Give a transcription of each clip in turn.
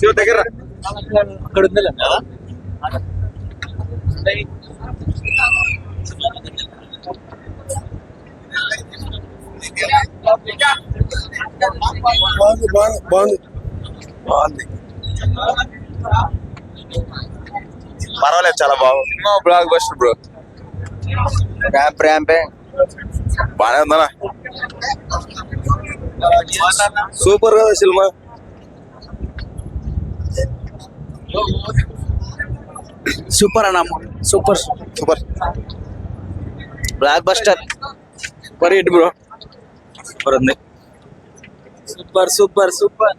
శివ దగ్గర. అక్కడ ఉంది బాగుంది బాగుంది బాగుంది. బాగుంది. పర్వాలేదు చాలా బాగుంది. Blockbuster bro. ర్యాంప్ ర్యాంపే. బాగానే ఉందనా సూపర్ కదా సినిమా. సూపర్ అన్న super. Super. Blockbuster super hit bro. Super ఉంది. Super super super.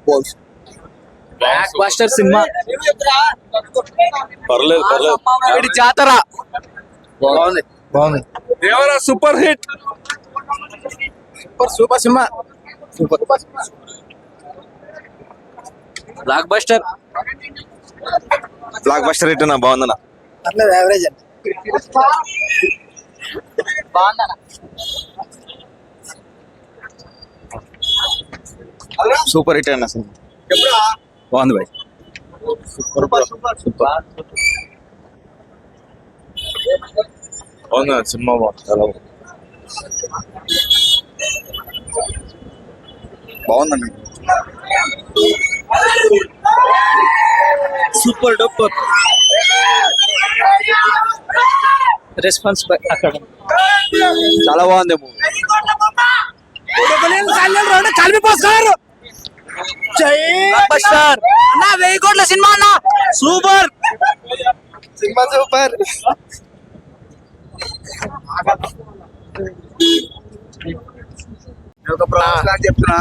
Block buster cinema. పర్లేదు పర్లేదు. జాతర. బాగుంది. బాగుంది. Devara super hit. Super super cinema. Super. Blockbuster blockbuster hit నా బాగుందనా పర్లేదు యావరేజ్ సూపర్ హిట్ అన్న సినిమా. బాగుంది బాయ్. సూపర్ బాగుంది సినిమా బాగుంది. చాలా బాగుంది. బాగుందండి సూపర్ డూపర్ రెస్పాన్స్ అక్కడ చాలా బాగుంది మూవీ కలిపి పోస్తారు. బస్టర్ అన్న వెయ్యి కోట్ల సినిమా అన్న. సూపర్. Cinema super. చెప్తున్నా.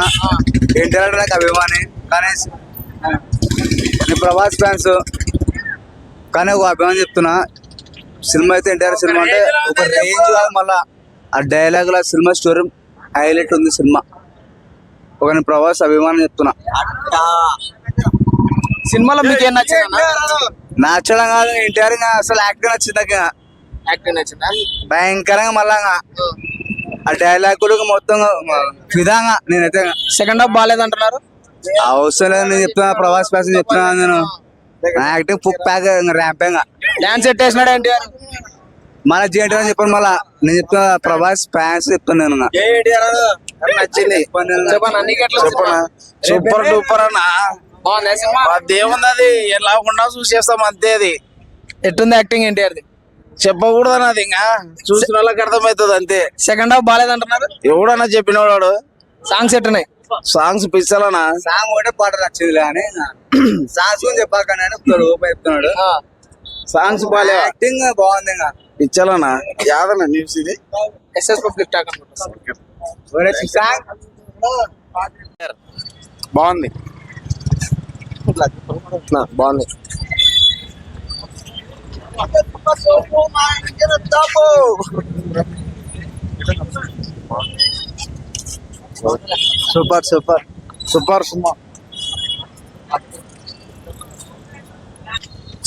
ఎన్టీఆర్ నాకు అభిమాని కానీ ప్రభాస్ ఫ్యాన్స్. కానీ ఒక అభిమాని చెప్తున్నా. సినిమా అయితే ఎన్టీఆర్ సినిమా అంటే ఒక రేంజ్ కాదు మళ్ళా. ఆ డైలాగ్ లా సినిమా స్టోరీ హైలైట్ ఉంది సినిమా. ఒక నేను ప్రభాస్ అభిమానం చెప్తున్నా. సినిమాలో మీకు ఏం నచ్చింది నచ్చడం కాదు ఎన్టీఆర్ అసలు యాక్టింగ్ నచ్చింది. యాక్టింగ్ భయంకరంగా మళ్ళా ఇంకా. ఆ. డైలాగులు మొత్తం విధంగా నేనైతే. సెకండ్ హాఫ్ బాగాలేదంటున్నారు అవసరం లేదు నేను చెప్తున్నా ప్రభాస్ ఫ్యాన్స్ చెప్తున్నా నేను. యాక్టింగ్ పుక్ ప్యాక్ ర్యాంపింగ్ డాన్స్ సెట్ వేసినాడు ఎన్టీఆర్? మళ్ళీ జేంటి అని చెప్పాను మళ్ళా నేను చెప్తున్నా ప్రభాస్ ఫ్యాన్స్ చెప్తున్నా నేను నచ్చింది. చెప్పనా? నీకు ఎట్లా చెప్పనా? సూపర్ డూపర్ అన్న. దేవుంది అది. ఎలా ఉన్నా చూసేస్తాం అంతే అది. ఎట్టుంది యాక్టింగ్ ఎన్టీఆర్ చెప్పకూడదు అన్నది ఇంకా. చూసిన వాళ్ళకి అర్థమవుతుంది అంతే. సెకండ్ హాఫ్ బాగాలేదంటున్నారు ఎవడన్నా చెప్పినవాడు సాంగ్స్ ఎట్టున్నాయి? సాంగ్స్ పిచ్చలనా? సాంగ్ ఒకటే పాట నచ్చింది కానీ సాంగ్స్ గురించి చెప్పాక ఓపెన్ చెప్తున్నాడు. సాంగ్స్ బాలే. యాక్టింగ్ బాగుంది ఇంకా. పిచ్చలనా యాదన న్యూస్ ఇది. ఎస్ఎస్ పబ్లిక్ టాక్ అనుకుంటా సాంగ్ బాగుంది. బాగుంది. Super super. సూపర్ సినిమా.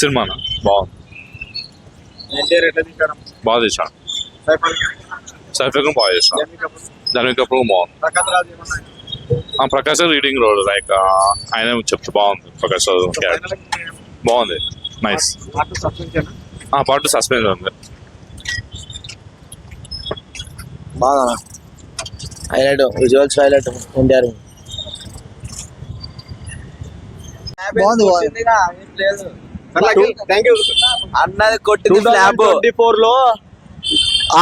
సినిమానా? బాగుంది. బాగా చేశాను సైఫ్ బాగా చేశాను దాని కప్పుడు బాగుంది. ప్రకాశ్ రీడింగ్ రోడ్ లైక్ ఆయన చెప్తే బాగుంది. ప్రకాశ్. బాగుంది. నైస్ ఆ పాటు సస్పెన్స్ ఉంది. బాగా హైలైట్ విజువల్స్ హైలైట్ ఎన్టీఆర్ బాగుంది బాగుంది. అన్నది కొట్టింది ట్వంటీ ఫోర్లో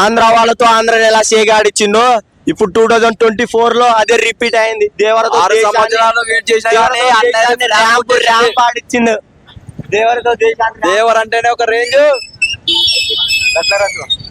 ఆంధ్ర వాళ్ళతో ఆంధ్ర ఎలా సేగాడిచ్చిందో ఇప్పుడు టూ థౌజండ్ ట్వంటీ ఫోర్లో అదే రిపీట్ అయింది. దేవరతో దేవర్ అంటేనే ఒక రేంజ్.